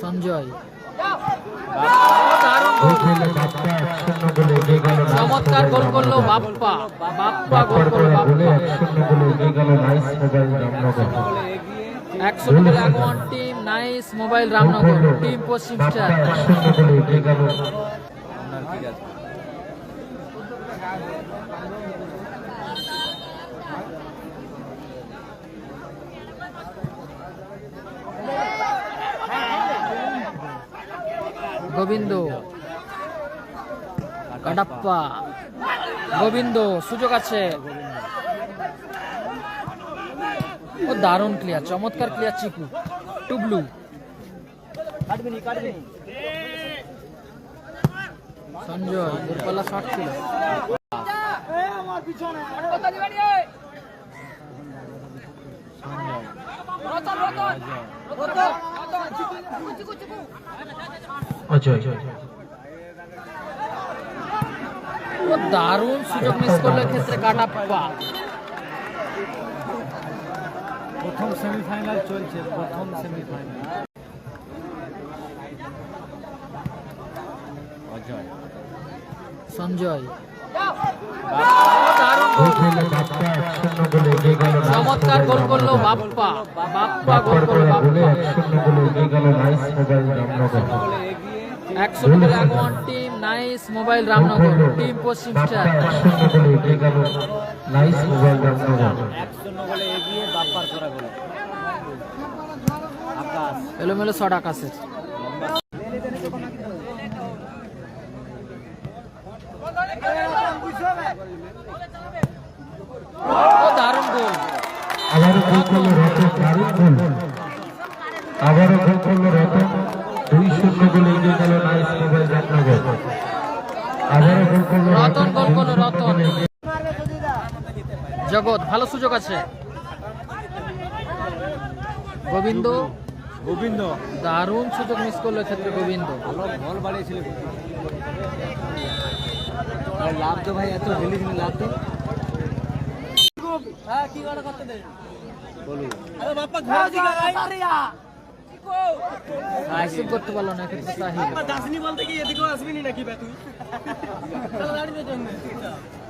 সঞ্জয়। চমৎকার গোল করল বাপ্পা। বাপ্পা গোল করল একশো metre Agaman team nice mobile Ramnagar team পশ্চিম স্টার গোবিন্দ। কাডাপ্পা গোবিন্দ সুযোগ আছে। ও দারুণ ক্লিয়ার চমৎকার ক্লিয়ার চিকু। টুবলু। সঞ্জয় দূরপাল্লা শট ছিল ও দারুণ সুযোগ মিস করল ক্ষেত্রে কাটাপ্পা প্রথম সেমিফাইনাল চলছে প্রথম সেমিফাইনাল অজয় সঞ্জয় ও দারুণ গোল চমৎকার গোল করল বাপ্পা বাপ্পা গোল করল একশো metre Agaman team nice mobile Ramnagar team পশ্চিম স্টার এক শূন্য বলে এগিয়ে বাপ্পার করা গোল আকাশ এলোমেলো শট আকাশের ও দারুণ গোল। আবারও গোল করল রতন দারুণ গোল। আবারও গোল করল রতন। দুই শূন্য গোলে এগিয়ে গেল নাইস মোবাইল আবারও গোল করল রতন। গোল করল রতন। জগৎ ভালো সুযোগ আছে। গোবিন্দ। গোবিন্দ। দারুণ সুযোগ মিস করল ক্ষেত্রে গোবিন্দ। ভালো বল বাড়িয়েছিল আর লাভ তো ভাই এত হেলি লাভ তো। বলুন রিসিভ করতে পারল না ক্ষেত্রে সাহিল দাসনি বলতে কি এদিকেও আসবি নাকি বে তুই?